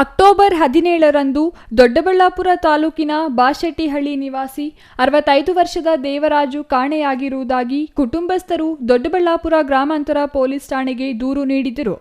October ಹದಿನೇಳರಂದು Doddaballapura ತಾಲೂಕಿನ ಬಾಶೆಟ್ಟಿಹಳ್ಳಿ ನಿವಾಸಿ ಅರವತ್ತೈದು ವರ್ಷದ ದೇವರಾಜು ಕಾಣೆಯಾಗಿರುವುದಾಗಿ ಕುಟುಂಬಸ್ಥರು ದೊಡ್ಡಬಳ್ಳಾಪುರ ಗ್ರಾಮಾಂತರ ಪೊಲೀಸ್ ಠಾಣೆಗೆ ದೂರು ನೀಡಿದರು.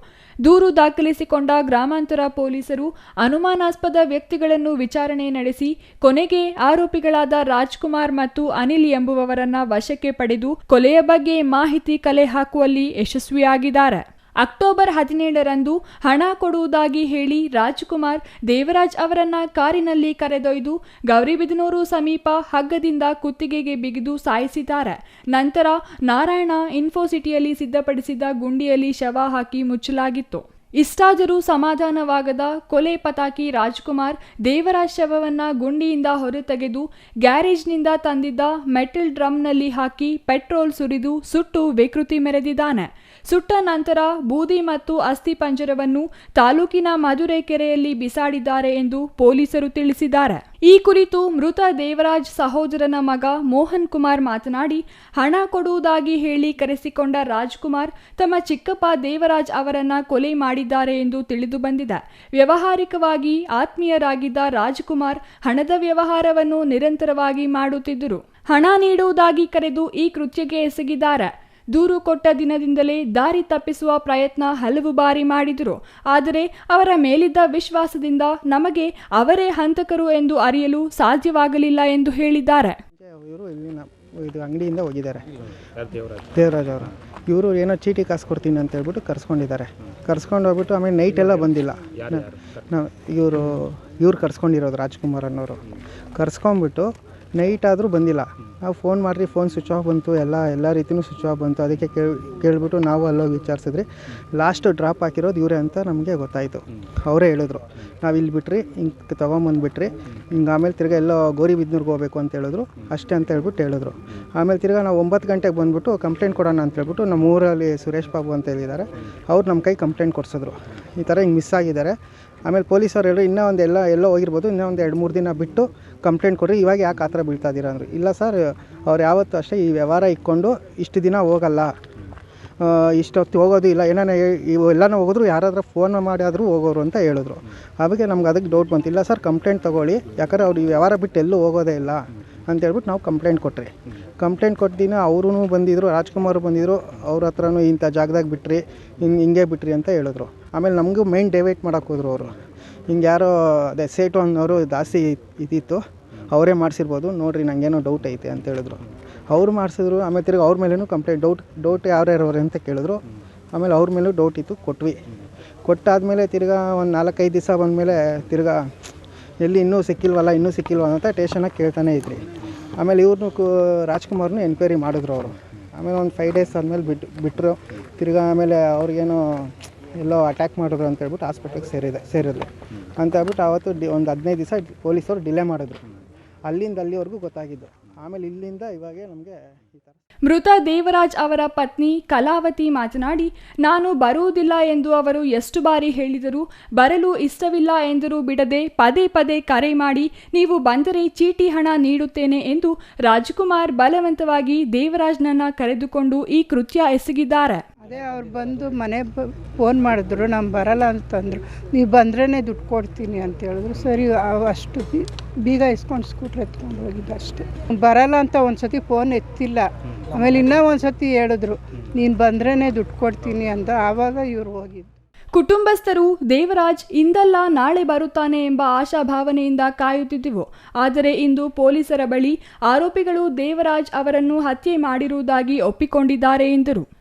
ದೂರು ದಾಖಲಿಸಿಕೊಂಡ ಗ್ರಾಮಾಂತರ ಪೊಲೀಸರು ಅನುಮಾನಾಸ್ಪದ ವ್ಯಕ್ತಿಗಳನ್ನು ವಿಚಾರಣೆ ನಡೆಸಿ ಕೊನೆಗೆ ಆರೋಪಿಗಳಾದ ರಾಜ್ಕುಮಾರ್ ಮತ್ತು ಅನಿಲ್ ಎಂಬುವವರನ್ನ ವಶಕ್ಕೆ ಪಡೆದು ಕೊಲೆಯ ಬಗ್ಗೆ ಮಾಹಿತಿ ಕಲೆ ಹಾಕುವಲ್ಲಿ ಯಶಸ್ವಿಯಾಗಿದ್ದಾರೆ. ಅಕ್ಟೋಬರ್ ಹದಿನೇಳರಂದು ಹಣ ಕೊಡುವುದಾಗಿ ಹೇಳಿ ರಾಜ್ಕುಮಾರ್ ದೇವರಾಜ್ ಅವರನ್ನ ಕಾರಿನಲ್ಲಿ ಕರೆದೊಯ್ದು ಗೌರಿಬಿದನೂರು ಸಮೀಪ ಹಗ್ಗದಿಂದ ಕುತ್ತಿಗೆಗೆ ಬಿಗಿದು ಸಾಯಿಸಿದ್ದಾರೆ. ನಂತರ ನಾರಾಯಣ ಇನ್ಫೋಸಿಟಿಯಲ್ಲಿ ಸಿದ್ಧಪಡಿಸಿದ್ದ ಗುಂಡಿಯಲ್ಲಿ ಶವ ಹಾಕಿ ಮುಚ್ಚಲಾಗಿತ್ತು. ಇಷ್ಟಾದರೂ ಸಮಾಧಾನವಾಗದ ಕೊಲೆ ಪತಾಕಿ ರಾಜ್ಕುಮಾರ್ ದೇವರಾಜ್ ಶವವನ್ನು ಗುಂಡಿಯಿಂದ ಹೊರತೆಗೆದು ಗ್ಯಾರೇಜ್ನಿಂದ ತಂದಿದ್ದ ಮೆಟಲ್ ಡ್ರಮ್ನಲ್ಲಿ ಹಾಕಿ ಪೆಟ್ರೋಲ್ ಸುರಿದು ಸುಟ್ಟು ವಿಕೃತಿ ಮೆರೆದಿದ್ದಾನೆ. ಸುಟ್ಟ ನಂತರ ಬೂದಿ ಮತ್ತು ಅಸ್ಥಿ ಪಂಜರವನ್ನು ತಾಲೂಕಿನ ಮಧುರೆ ಕೆರೆಯಲ್ಲಿ ಬಿಸಾಡಿದ್ದಾರೆ ಎಂದು ಪೊಲೀಸರು ತಿಳಿಸಿದ್ದಾರೆ. ಈ ಕುರಿತು ಮೃತ ದೇವರಾಜ್ ಸಹೋದರನ ಮಗ ಮೋಹನ್ ಕುಮಾರ್ ಮಾತನಾಡಿ, ಹಣ ಕೊಡುವುದಾಗಿ ಹೇಳಿ ಕರೆಸಿಕೊಂಡ ರಾಜ್ಕುಮಾರ್ ತಮ್ಮ ಚಿಕ್ಕಪ್ಪ ದೇವರಾಜ್ ಅವರನ್ನ ಕೊಲೆ ಮಾಡಿದ್ದಾರೆ ಎಂದು ತಿಳಿದು ಬಂದಿದೆ. ವ್ಯವಹಾರಿಕವಾಗಿ ಆತ್ಮೀಯರಾಗಿದ್ದ ರಾಜ್ಕುಮಾರ್ ಹಣದ ವ್ಯವಹಾರವನ್ನು ನಿರಂತರವಾಗಿ ಮಾಡುತ್ತಿದ್ದರು. ಹಣ ನೀಡುವುದಾಗಿ ಕರೆದು ಈ ಕೃತ್ಯಕ್ಕೆ ಎಸಗಿದ್ದಾರೆ. ದೂರು ಕೊಟ್ಟ ದಿನದಿಂದಲೇ ದಾರಿ ತಪ್ಪಿಸುವ ಪ್ರಯತ್ನ ಹಲವು ಬಾರಿ ಮಾಡಿದರು. ಆದರೆ ಅವರ ಮೇಲಿದ್ದ ವಿಶ್ವಾಸದಿಂದ ನಮಗೆ ಅವರೇ ಹಂತಕರು ಎಂದು ಅರಿಯಲು ಸಾಧ್ಯವಾಗಲಿಲ್ಲ ಎಂದು ಹೇಳಿದ್ದಾರೆ. ಇವರು ಇಲ್ಲಿನ ಇದು ಅಂಗಡಿಯಿಂದ ಹೋಗಿದ್ದಾರೆ. ದೇವರಾಜ್ ಅವರು. ಇವರು ಏನೋ ಚೀಟಿ ಕಾಸು ಕೊಡ್ತೀನಿ ಅಂತ ಹೇಳ್ಬಿಟ್ಟು ಕರ್ಸ್ಕೊಂಡಿದ್ದಾರೆ. ಕರ್ಸ್ಕೊಂಡು ಹೋಗ್ಬಿಟ್ಟು ಆಮೇಲೆ ನೈಟ್ ಎಲ್ಲ ಬಂದಿಲ್ಲ. ನಾವು ಇವರು ಇವ್ರು ಕರ್ಸ್ಕೊಂಡಿರೋದು ರಾಜ್ಕುಮಾರ್ ಅನ್ನೋರು. ಕರ್ಸ್ಕೊಂಬಿಟ್ಟು ನೈಟ್ ಆದರೂ ಬಂದಿಲ್ಲ. ನಾವು ಫೋನ್ ಮಾಡಿರಿ, ಫೋನ್ ಸ್ವಿಚ್ ಆಫ್ ಬಂತು, ಎಲ್ಲ ಎಲ್ಲ ರೀತಿಯೂ ಸ್ವಿಚ್ ಆಫ್ ಬಂತು. ಅದಕ್ಕೆ ಕೇಳಿ, ಕೇಳಿಬಿಟ್ಟು ನಾವು ಅಲ್ಲೋಗಿ ವಿಚಾರಿಸಿದ್ರಿ. ಲಾಸ್ಟ್ ಡ್ರಾಪ್ ಹಾಕಿರೋದು ಇವರೇ ಅಂತ ನಮಗೆ ಗೊತ್ತಾಯಿತು. ಅವರೇ ಹೇಳಿದ್ರು. ನಾವು ಇಲ್ಲಿ ಬಿಟ್ರಿ, ಹಿಂಗೆ ತೊಗೊಂಬಂದುಬಿಟ್ರಿ. ಹಿಂಗೆ ಆಮೇಲೆ ತಿರ್ಗಿ ಎಲ್ಲೋ ಗೋರಿಬಿದ್ನೂರ್ಗೆ ಹೋಗ್ಬೇಕು ಅಂತ ಹೇಳಿದ್ರು. ಅಷ್ಟೇ ಅಂತ ಹೇಳ್ಬಿಟ್ಟು ಹೇಳಿದ್ರು. ಆಮೇಲೆ ತಿರ್ಗಿ ನಾವು ಒಂಬತ್ತು ಗಂಟೆಗೆ ಬಂದುಬಿಟ್ಟು ಕಂಪ್ಲೇಂಟ್ ಕೊಡೋಣ ಅಂತ ಹೇಳ್ಬಿಟ್ಟು ನಮ್ಮ ಊರಲ್ಲಿ ಸುರೇಶ್ ಬಾಬು ಅಂತ ಹೇಳಿದ್ದಾರೆ ಅವ್ರು ನಮ್ಮ ಕೈ ಕಂಪ್ಲೇಂಟ್ ಕೊಡಿಸಿದ್ರು. ಈ ಥರ ಹಿಂಗೆ ಮಿಸ್ ಆಗಿದ್ದಾರೆ ಆಮೇಲೆ ಪೊಲೀಸವ್ರು ಹೇಳಿ ಇನ್ನೂ ಒಂದು ಎಲ್ಲ ಎಲ್ಲೋ ಹೋಗಿರ್ಬೋದು, ಇನ್ನೂ ಒಂದು ಎರಡು ಮೂರು ದಿನ ಬಿಟ್ಟು ಕಂಪ್ಲೇಂಟ್ ಕೊಡಿರಿ, ಇವಾಗ ಯಾಕೆ ಆ ಥರ ಬೀಳ್ತಾ ಇದ್ದೀರಾ ಅಂದರು. ಇಲ್ಲ ಸರ್, ಅವ್ರು ಯಾವತ್ತೂ ಅಷ್ಟೇ ಈ ವ್ಯವಹಾರ ಇಕ್ಕೊಂಡು ಇಷ್ಟು ದಿನ ಹೋಗಲ್ಲ. ಇಷ್ಟೊತ್ತು ಹೋಗೋದು ಇಲ್ಲ, ಏನಾನ ಇವು ಎಲ್ಲನೂ ಹೋಗಿದ್ರು ಯಾರಾದ್ರೂ ಫೋನ್ ಮಾಡಿ ಆದರೂ ಹೋಗೋರು ಅಂತ ಹೇಳಿದ್ರು. ಅದಕ್ಕೆ ನಮ್ಗೆ ಅದಕ್ಕೆ ಡೌಟ್ ಬಂತು. ಇಲ್ಲ ಸರ್, ಕಂಪ್ಲೇಂಟ್ ತೊಗೊಳ್ಳಿ, ಯಾಕಂದ್ರೆ ಅವ್ರು ಈ ವ್ಯವಹಾರ ಬಿಟ್ಟು ಎಲ್ಲೂ ಹೋಗೋದೇ ಇಲ್ಲ ಅಂತ ಹೇಳ್ಬಿಟ್ಟು ನಾವು ಕಂಪ್ಲೇಂಟ್ ಕೊಟ್ರಿ. ಕಂಪ್ಲೇಂಟ್ ಕೊಟ್ಟಿನ ಅವರೂ ಬಂದಿದ್ರು, ರಾಜ್ಕುಮಾರ್ ಬಂದಿದ್ರು, ಅವ್ರ ಹತ್ರನೂ ಇಂಥ ಜಾಗದಾಗ ಬಿಟ್ರಿ, ಹಿಂಗೆ ಹಿಂಗೆ ಬಿಟ್ರಿ ಅಂತ ಹೇಳಿದ್ರು. ಆಮೇಲೆ ನಮಗೂ ಮೈಂಡ್ ಡೈವೈಟ್ ಮಾಡೋಕೆ ಹೋದ್ರು ಅವರು. ಹಿಂಗೆ ಯಾರೋ, ಅದೇ ಸೇಟು ಅನ್ನೋರು ಜಾಸ್ತಿ ಇದಿತ್ತು ಅವರೇ ಮಾಡಿಸಿರ್ಬೋದು. ನೋಡಿರಿ ನನಗೇನೋ ಡೌಟ್ ಐತೆ ಅಂತ ಹೇಳಿದ್ರು. ಅವ್ರು ಮಾಡಿಸಿದ್ರು, ಆಮೇಲೆ ತಿರ್ಗಿ ಅವ್ರ ಮೇಲೂ ಕಂಪ್ಲೇಂಟ್ ಡೌಟ್ ಡೌಟ್ ಯಾರ್ಯಾರವ್ರೆ ಅಂತ ಕೇಳಿದ್ರು. ಆಮೇಲೆ ಅವ್ರ ಮೇಲೂ ಡೌಟ್ ಇತ್ತು, ಕೊಟ್ವಿ. ಕೊಟ್ಟಾದಮೇಲೆ ತಿರ್ಗಿ ಒಂದು ನಾಲ್ಕೈದು ದಿವಸ ಬಂದಮೇಲೆ ತಿರ್ಗಿ ಎಲ್ಲಿ ಇನ್ನೂ ಸಿಕ್ಕಿಲ್ವಲ್ಲ ಇನ್ನೂ ಸಿಕ್ಕಿಲ್ವಲ್ಲ ಅಂತ ಟೇಷನಾಗಿ ಕೇಳ್ತಾನೆ ಇದ್ರಿ. ಆಮೇಲೆ ಇವ್ರನ್ನೂ ಕು, ರಾಜ್ಕುಮಾರ್ನು ಎನ್ಕ್ವೈರಿ ಮಾಡಿದ್ರು ಅವರು. ಆಮೇಲೆ ಒಂದು ಫೈವ್ ಡೇಸ್ ಆದಮೇಲೆ ಬಿಟ್ಟು ಬಿಟ್ಟರು ತಿರ್ಗಿ ಆಮೇಲೆ ಅವ್ರಿಗೇನೋ ಎಲ್ಲೋ ಅಟ್ಯಾಕ್ ಮಾಡಿದ್ರು ಅಂತ ಹೇಳ್ಬಿಟ್ಟು ಹಾಸ್ಪಿಟ್ಲಿಗೆ ಸೇರಿದೆ, ಸೇರಿದ್ರು. ಅಂತ ಹೇಳ್ಬಿಟ್ಟು ಆವತ್ತು ಡಿ, ಒಂದು ಹದಿನೈದು ದಿವಸ ಪೊಲೀಸರು ಡಿಲೇ ಮಾಡಿದ್ರು. ಅಲ್ಲಿಂದ ಅಲ್ಲಿವರೆಗೂ ಗೊತ್ತಾಗಿದ್ದು. ಆಮೇಲೆ ಇಲ್ಲಿಂದ ಇವಾಗ ನಮಗೆ ಮೃತ ದೇವರಾಜ್ ಅವರ ಪತ್ನಿ ಕಲಾವತಿ ಮಾತನಾಡಿ, ನಾನು ಬರುವುದಿಲ್ಲ ಎಂದು ಅವರು ಎಷ್ಟು ಬಾರಿ ಹೇಳಿದರೂ ಬರಲು ಇಷ್ಟವಿಲ್ಲ ಎಂದರೂ ಬಿಡದೆ ಪದೇ ಪದೇ ಕರೆ ಮಾಡಿ, ನೀವು ಬಂದರೆ ಚೀಟಿ ಹಣ ನೀಡುತ್ತೇನೆ ಎಂದು ರಾಜ್ಕುಮಾರ್ ಬಲವಂತವಾಗಿ ದೇವರಾಜ್ನನ್ನ ಕರೆದುಕೊಂಡು ಈ ಕೃತ್ಯ ಎಸಗಿದ್ದಾರೆ. ಅದೇ ಅವ್ರು ಬಂದು ಮನೆ ಫೋನ್ ಮಾಡಿದ್ರು ನಾನು ಬರಲ್ಲ ಅಂತಂದರು. ನೀವು ಬಂದ್ರೇ ದುಡ್ಡು ಕೊಡ್ತೀನಿ ಅಂತ ಹೇಳಿದ್ರು. ಸರಿ ಅಷ್ಟು ಬಿ- ಬೀಗ ಇಸ್ಕೊಂಡು ಸ್ಕೂಟ್ರ್ ಎತ್ಕೊಂಡು ಹೋಗಿದ್ದು ಅಷ್ಟೇ. ಬರಲ್ಲ ಅಂತ ಒಂದು ಸತಿ ಫೋನ್ ಎತ್ತಿಲ್ಲ ಆಮೇಲೆ ಇನ್ನೂ ಒಂದು ಸತಿ ಹೇಳಿದ್ರು. ನೀನು ಬಂದ್ರೇ ದುಡ್ಡು ಕೊಡ್ತೀನಿ ಅಂತ. ಆವಾಗ ಇವ್ರು ಹೋಗಿದ್ದು ಕುಟುಂಬಸ್ಥರು ದೇವರಾಜ್ ಇಂದಲ್ಲ ನಾಳೆ ಬರುತ್ತಾನೆ ಎಂಬ ಆಶಾಭಾವನೆಯಿಂದ ಕಾಯುತ್ತಿದ್ದೆವು. ಆದರೆ ಇಂದು ಪೊಲೀಸರ ಬಳಿ ಆರೋಪಿಗಳು ದೇವರಾಜ್ ಅವರನ್ನು ಹತ್ಯೆ ಮಾಡಿರುವುದಾಗಿ ಒಪ್ಪಿಕೊಂಡಿದ್ದಾರೆ ಎಂದರು.